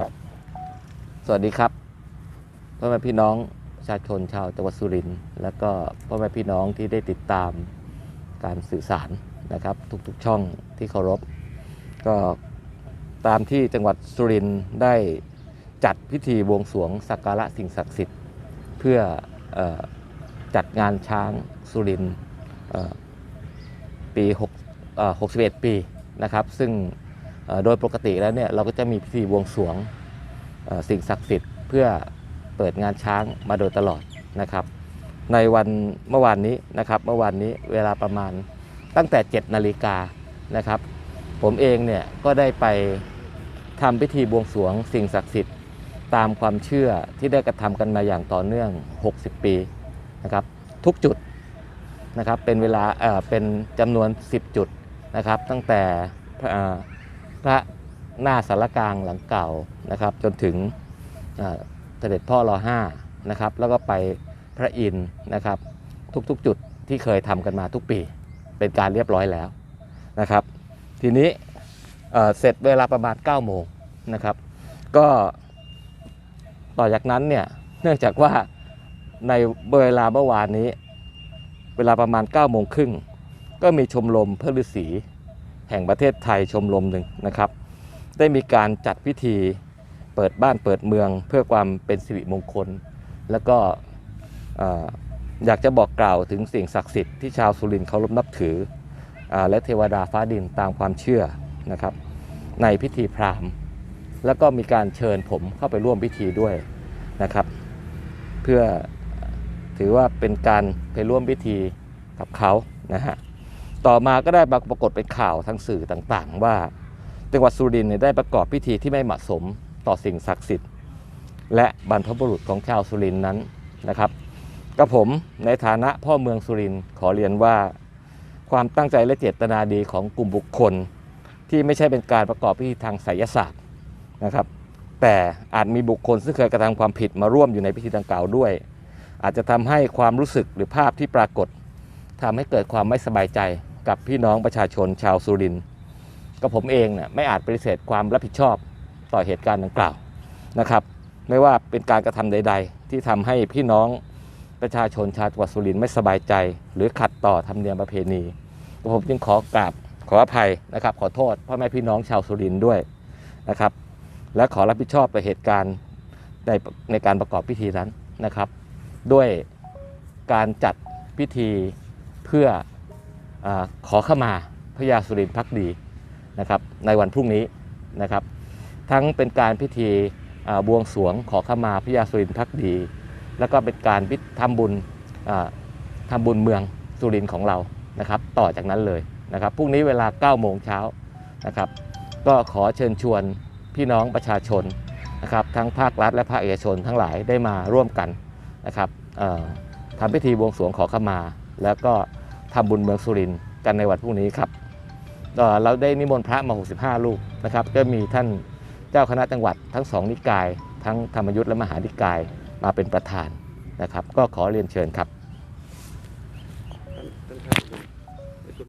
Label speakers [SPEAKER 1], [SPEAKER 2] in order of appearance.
[SPEAKER 1] ครับ สวัสดีครับพ่อแม่พี่น้องประชาชนชาวจังหวัดสุรินทร์แล้วก็พ่อแม่พี่น้องที่ได้ติดตามการสื่อสารนะครับ ทุกๆช่องที่เคารพ ก็ตามที่จังหวัดสุรินทร์ได้จัดพิธีบวงสรวงสักการะสิ่งศักดิ์สิทธิ์ เพื่อออจัดงานช้างสุรินทร์ปี6เอ่อ61 ปีนะครับ ซึ่ง โดยปกติแล้วเนี่ยเราก็จะมีพิธีบวงสรวงสิ่งศักดิ์สิทธิ์ เพื่อเปิดงานช้างมาโดยตลอดนะครับ ในวันเมื่อวานนี้นะครับเมื่อวานนี้เวลาประมาณตั้งแต่ 7 นาฬิกานะครับ ผมเองเนี่ยก็ได้ไปทำพิธีบวงสรวงสิ่งศักดิ์สิทธิ์ตามความเชื่อที่ได้กระทำกันมาอย่างต่อเนื่อง 60 ปีนะครับทุกจุดนะครับเป็นเวลาเอ่อเป็นจำนวน 10 จุดนะครับ ตั้งแต่ พระหน้าสารกลางหลังเก่านะครับ จนถึงเสด็จพ่อรอห้านะครับ แล้วก็ไปพระอินทร์นะครับ ทุกๆจุดที่เคยทำกันมาทุกปี เป็นการเรียบร้อยแล้วนะครับ ทีนี้เเสร็จเวลาประมาณ9โมงนะครับ ก็ต่อจากนั้นเนี่ยเนื่องจากว่าในเวลาเมื่อวานนี้ เวลาประมาณ9ก้าโมงครึ่งก็มีชมรมเพื่อฤาษี แห่งประเทศไทยชมรมหนึ่งนะครับ ได้มีการจัดพิธีเปิดบ้านเปิดเมือง เพื่อความเป็นสิริมงคล แล้วก็เอ่อยากจะบอกกล่าวถึงสิ่งศักดิ์สิทธิ์ที่ชาวสุรินทร์เคารพนับถืออและเทวดาฟ้าดินตามความเชื่อนะครับ ในพิธีพราหมณ์ แล้วก็มีการเชิญผมเข้าไปร่วมพิธีด้วยนะครับ เพื่อถือว่าเป็นการไปร่วมพิธีกับเขานะฮะ ต่อมาก็ได้ปรากฏเป็นข่าวทางสื่อต่างๆ ว่า จังหวัดสุรินทร์ได้ประกอบพิธีที่ไม่เหมาะสมต่อสิ่งศักดิ์สิทธิ์ และบรรพบุรุษของชาวสุรินทร์นั้นนะครับกับผมในฐานะพ่อเมืองสุรินทร์ขอเรียนว่า ความตั้งใจและเจตนาดีของกลุ่มบุคคล ที่ไม่ใช่เป็นการประกอบพิธีทางไสยศาสตร์นะครับแต่อาจมีบุคคลซึ่งเคยกระทำความผิดมาร่วมอยู่ในพิธีดังกล่าวด้วย อาจจะทำให้ความรู้สึกหรือภาพที่ปรากฏทำให้เกิดความไม่สบายใจ กับพี่น้องประชาชนชาวสุรินทร์ก็ผมเองเนี่ยไม่อาจปฏิเสธความรับผิดชอบต่อเหตุการณ์ดังกล่าวนะครับ ไม่ว่าเป็นการกระทำใด ๆ ที่ทำให้พี่น้องประชาชนชาวจังหวัดสุรินทร์ไม่สบายใจ หรือขัดต่อธรรมเนียมประเพณีผมจึงขอกราบขออภัยนะครับ ขอโทษพ่อแม่พี่น้องชาวสุรินทร์ด้วยนะครับ และขอรับผิดชอบต่อเหตุการณ์ในในการประกอบพิธีนั้นนะครับ ด้วยการจัดพิธีเพื่อ อขอขมาพระยาสุรินทร์พักดีนะครับในวันพรุ่งนี้นะครับ ทั้งเป็นการพิธีบวงสรวงขอขมาพระยาสุรินทร์พักดี แล้วก็เป็นการพิทำบุญอ่าทำบุญเมืองสุรินทร์ของเรานะครับ ต่อจากนั้นเลยนะครับพรุ่งนี้เวลา9โมงเช้านะครับ ก็ขอเชิญชวนพี่น้องประชาชนนะครับทั้งภาครัฐและภาคเอกชนทั้งหลายได้มาร่วมกันนะครับทำพิธีบวงสรวงขอขมา แล้วก็ ทำบุญเมืองสุรินทร์กันในวันพรุ่งนี้ครับเอ่อเราได้นิมนต์พระมา 65 รูปนะครับก็มีท่านเจ้าคณะจังหวัดทั้งสองนิกาย ทั้งธรรมยุทธ์และมหานิกายมาเป็นประธานนะครับ ก็ขอเรียนเชิญครับ